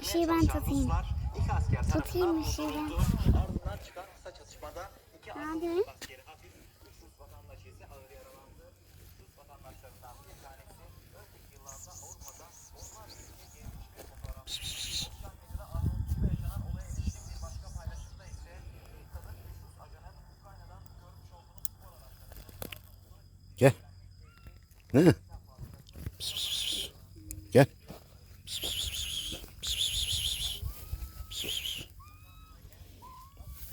Işığı ben tutayım. Tutayım ışığı ben. Ardından çıkan kısa çatışmada iki Hadi. askeri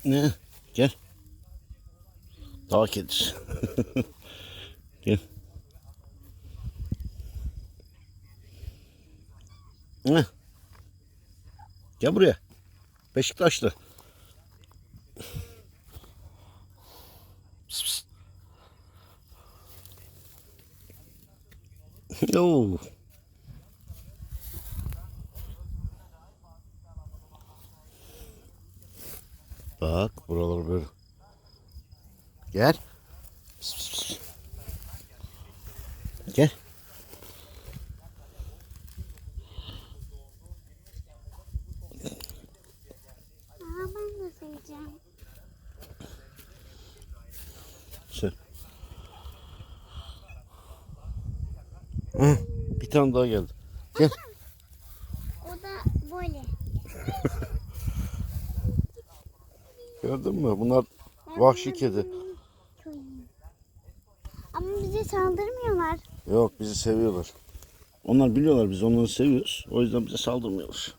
Ne? Gel. Dağ kedisi. Gel. Ne? Gel buraya. Beşiktaşlı. Pıs. Bak buralar böyle. Gel. Pıs pıs pıs. Gel. Sen. Hı, bir tane daha geldi. Gel. O da böyle. Gördün mü? Bunlar vahşi kedi. Ama bize saldırmıyorlar. Yok bizi seviyorlar. Onlar biliyorlar biz onları seviyoruz. O yüzden bize saldırmıyorlar.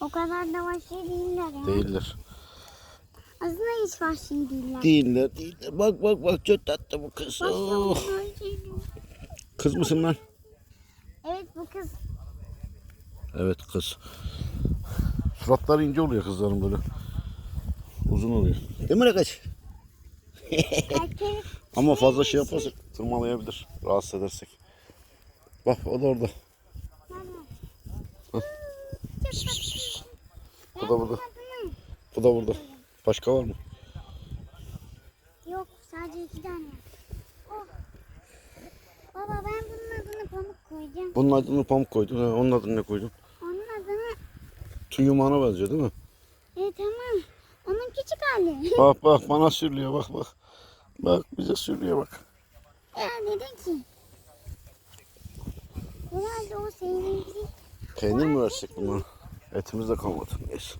O kadar da vahşi değiller ya. Değiller. Aslında hiç vahşi değiller. Değiller, değiller. Bak bak bak çok tatlı bu kız. Oh. Kız mısın lan? Evet bu kız. Evet kız. Suratları ince oluyor kızların böyle. Uzun oluyor. Değil mi kaç? Ama fazla şey yaparsak tırmalayabilir. Rahatsız edersek. Bak o da orada. Bu da burada. Bu da burada. Başka var mı? Yok sadece iki tane. Oh. Baba ben bunun adını pamuk koyacağım. Bunun adını pamuk koydun. Onun adını ne koydun? Onun adını Tüy yumağına benziyor değil mi? e tamam. Onun küçük hali. Bak bak bana sürülüyor bak bak. Bak bize sürülüyor bak. ya neden ki? Herhalde o seninki. Peynir mi versek buna? Etimiz de kalmadı. Neyse.